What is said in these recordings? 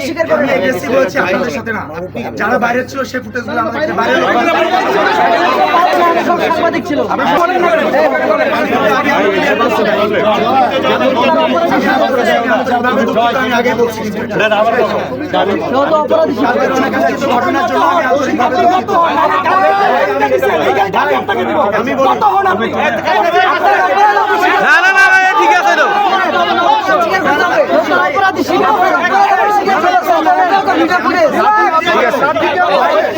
অস্বীকার আমি করবেন aggressive হয়েছি আপনাদের সাথে না যারা বাইরে ছিল সেই ফুটেজগুলো আমাদের বাইরে সব সাংবাদিক ছিল আমি আগে বলছি কিন্তু এটা। কেউ তো অপরাধী ছিল। তাদের অনেক কিছু ঘটনার জন্য আমি আন্তরিকভাবে দুঃখিত। আমি বলি না না না না এ ঠিক আছে তো স্বীকার করতে হবে। কেউ তো অপরাধী ছিল। স্বীকার করতে হবে। Video footage.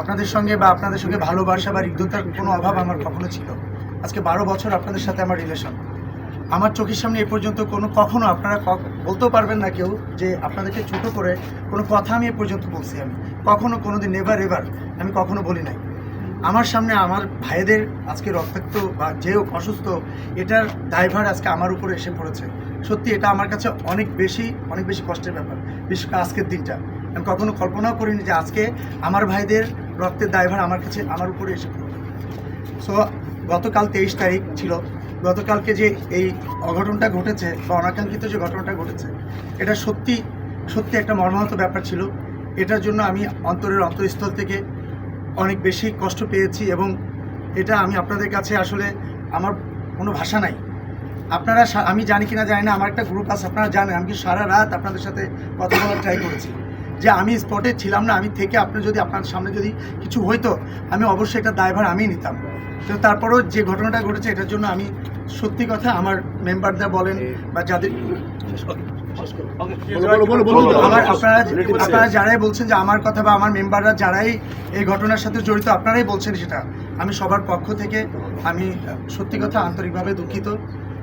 আপনাদের সঙ্গে বা আপনাদের সঙ্গে ভালোবাসা বা হৃদ্যতার কোনো অভাব আমার কখনো ছিল। আজকে বারো বছর আপনাদের সাথে আমার রিলেশন আমার চোখের সামনে এ পর্যন্ত কোনো কখনো আপনারা বলতেও পারবেন না কেউ যে আপনাদেরকে ছোট করে কোনো কথা আমি এ পর্যন্ত বলছি আমি। কখনো কোনো দিন নেভার এভার আমি কখনো বলি নাই। আমার সামনে আমার ভাইদের আজকে রক্তাক্ত বা যে অসুস্থ, এটার দায়ভার আজকে আমার উপরে এসে পড়েছে। সত্যি এটা আমার কাছে অনেক বেশি অনেক বেশি কষ্টের ব্যাপার, বিশেষ করে আজকের দিনটা। আমি কখনো কল্পনাও করিনি যে আজকে আমার ভাইদের রক্তের দায়ভার আমার কাছে, আমার উপরে এসে পড়বে। সো গতকাল তেইশ তারিখ ছিল। গতকালকে যে এই অঘটনটা ঘটেছে বা অনাকাঙ্ক্ষিত যে ঘটনাটা ঘটেছে, এটা সত্যি সত্যি একটা মর্মাহত ব্যাপার ছিল। এটার জন্য আমি অন্তরের অন্তরস্থল থেকে অনেক বেশি কষ্ট পেয়েছি এবং এটা আমি আপনাদের কাছে আসলে আমার কোনো ভাষা নাই। আপনারা আমি জানি কিনা জানি না আমার একটা গ্রুপ আছে আপনারা জানেন আমি কি সারা রাত আপনাদের সাথে কথা বলার ট্রাই করেছি। যে আমি স্পটে ছিলাম না আমি থেকে আপনি যদি আপনার সামনে যদি কিছু হইতো আমি অবশ্যই এটা দায়ভার আমিই নিতাম। তো তারপরেও যে ঘটনাটা ঘটেছে এটার জন্য আমি সত্যি কথা আমার মেম্বাররা বলেন বা যাদের আমার আপনারা আপনারা যারাই বলছেন যে আমার কথা বা আমার মেম্বাররা যারাই এই ঘটনার সাথে জড়িত আপনারাই বলছেন সেটা। আমি সবার পক্ষ থেকে আমি সত্যি কথা আন্তরিকভাবে দুঃখিত।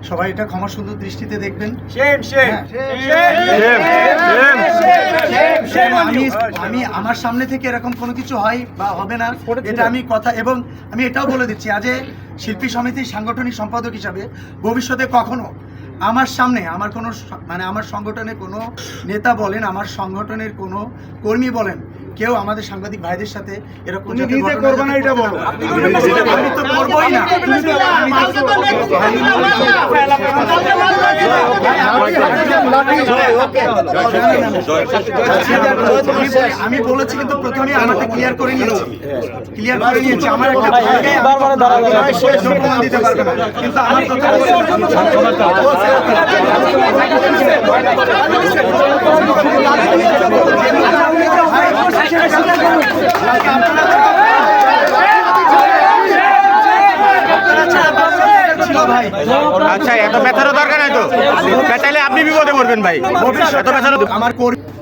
সবাই এটা ক্ষমা সুন্দর দৃষ্টিতে দেখবেন হ্যাঁ। আমি আমি আমার সামনে থেকে এরকম কোনো কিছু হয় বা হবে না এটা আমি কথা এবং আমি এটাও বলে দিচ্ছি আজ শিল্পী সমিতির সাংগঠনিক সম্পাদক হিসাবে ভবিষ্যতে কখনো আমার সামনে আমার কোনো মানে আমার সংগঠনের কোনো নেতা বলেন আমার সংগঠনের কোনো কর্মী বলেন কেউ আমাদের সাংবাদিক ভাইদের সাথে এরকম না। আমি তো করবোই না আমি বলেছি কিন্তু প্রথমে আমাকে ক্লিয়ার করে নিয়েছি ক্লিয়ার করে নিয়েছি আমার একটা আমি দিতে পারবে না কিন্তু আমার কথা ছিল ভাই আচ্ছা এত ব্যথারও দরকার নাই তো? পেঁচাইলে আপনি বিপদে পড়বেন ভাই। এত ব্যথারও আমার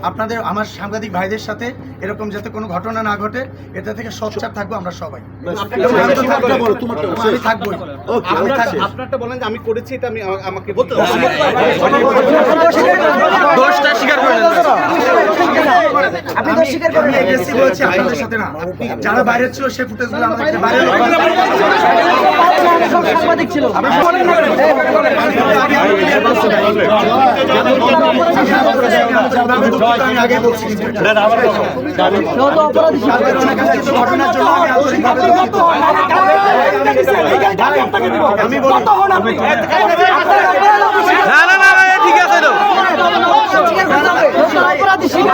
আপনাদের আমার সাংবাদিক ভাইদের সাথে এরকম যাতে কোনো ঘটনা না ঘটে এটা থেকে সোচ্চার থাকব আমরা সবাই। আমি থাকবোই। আপনারটা বলেন যে আমি করেছি এটা আমি আমাকে বলতে দোষটা স্বীকার করে নেন আপনি তো স্বীকার হয়েছি আপনাদের সাথে না যারা বাইরে ছিল সেই ফুটেজগুলো আমাদের বাইরে সাংবাদিক ছিল আমি আগে বলছি ঘটনার জন্য আমি আন্তরিকভাবে দুঃখিত। আমি বলি না না না না এ ঠিক আছে তো স্বীকার করতে হবে। কেউ তো অপরাধী ছিল।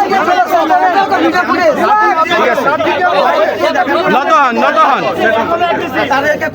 স্বীকার করতে হবে। Video footage. নত হন নত হন তাদেরকে